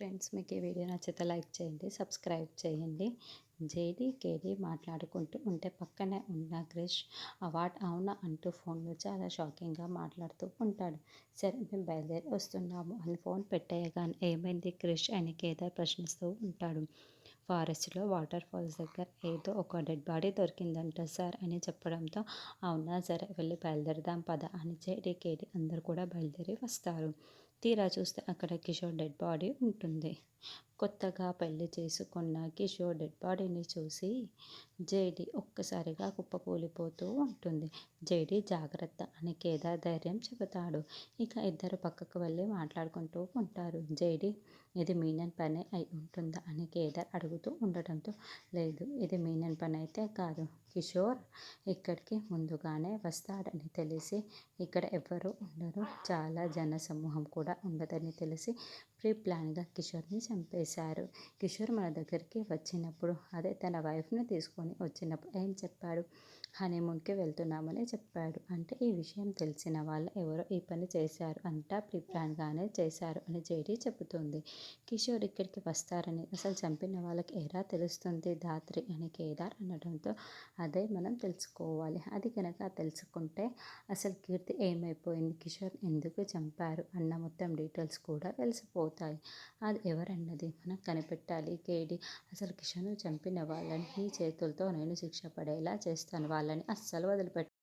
Friends మీకు ఈ video నచ్చితే లైక్ చేయండి సబ్స్క్రైబ్ చేయండి. జేడీ మాట్లాడుకుంటూ ఉంటే పక్కనే ఉన్న క్రిష్ అవార్డ్ అవునా అంటూ ఫోన్లో చాలా షాకింగ్గా మాట్లాడుతూ ఉంటాడు. సరే మేము బయలుదేరి వస్తున్నాము. అని ఫోన్ పెట్టేయగానే ఏమైంది క్రిష్ అని కేదార్ ప్రశ్నిస్తూ ఉంటాడు. ఫారెస్ట్లో వాటర్ ఫాల్స్ దగ్గర ఏదో ఒక డెడ్ బాడీ దొరికిందంట సార్ అని చెప్పడంతో అవునా సరే వెళ్ళి బయలుదేరదాం పద అని జేడీ కేడీ అందరు కూడా బయలుదేరి వస్తారు. తీరా చూస్తే అక్కడ కిషోర్ డెడ్ బాడీ ఉంటుంది. కొత్తగా పెళ్ళి చేసుకున్న కిషోర్ డెడ్ బాడీని చూసి జైడి ఒక్కసారిగా కుప్పకూలిపోతూ ఉంటుంది. జైడి జాగ్రత్త అని కేదార్ ధైర్యం చెబుతాడు. ఇక ఇద్దరు పక్కకు వెళ్ళి మాట్లాడుకుంటూ ఉంటారు. జైడి ఇది మీనన్ పని అయి ఉంటుందా? అని కేదార్ అడుగుతూ ఉండటంతో లేదు ఇది మీనన్ పని అయితే కాదు. కిషోర్ ఇక్కడికి ముందుగానే వస్తాడని తెలిసి ఇక్కడ ఎవ్వరూ ఉండరు. చాలా జన సమూహం కూడా ఉండదని తెలిసి ప్రీ ప్లాన్గా కిషోర్ని చంపేసి చేశారు. కిషోర్ మన దగ్గరికి వచ్చినప్పుడు అదే తన వైఫ్ని తీసుకొని వచ్చినప్పుడు ఏం చెప్పాడు? హనీమూన్కి వెళ్తున్నామని చెప్పాడు. అంటే ఈ విషయం తెలిసిన వాళ్ళు ఎవరో ఈ పని చేశారు అంతా ప్రీ ప్లాన్గానే చేశారు అని జేడీ చెబుతుంది. కిషోర్ ఇక్కడికి వస్తారని అసలు చంపిన వాళ్ళకి ఎలా తెలుస్తుంది దాత్రి అని కేదార్ అనడంతో అదే మనం తెలుసుకోవాలి. అది కనుక తెలుసుకుంటే అసలు కీర్తి ఏమైపోయింది? కిషోర్ ఎందుకు చంపారు? అన్న మొత్తం డీటెయిల్స్ కూడా తెలిసిపోతాయి. అది ఎవరన్నది? మనం కనిపెట్టాలి. కేడి అసలు కిషోర్ను చంపిన వాళ్ళని నీ చేతులతో నేను శిక్ష పడేలా చేస్తాను. వాళ్ళని అస్సలు వదిలిపెట్ట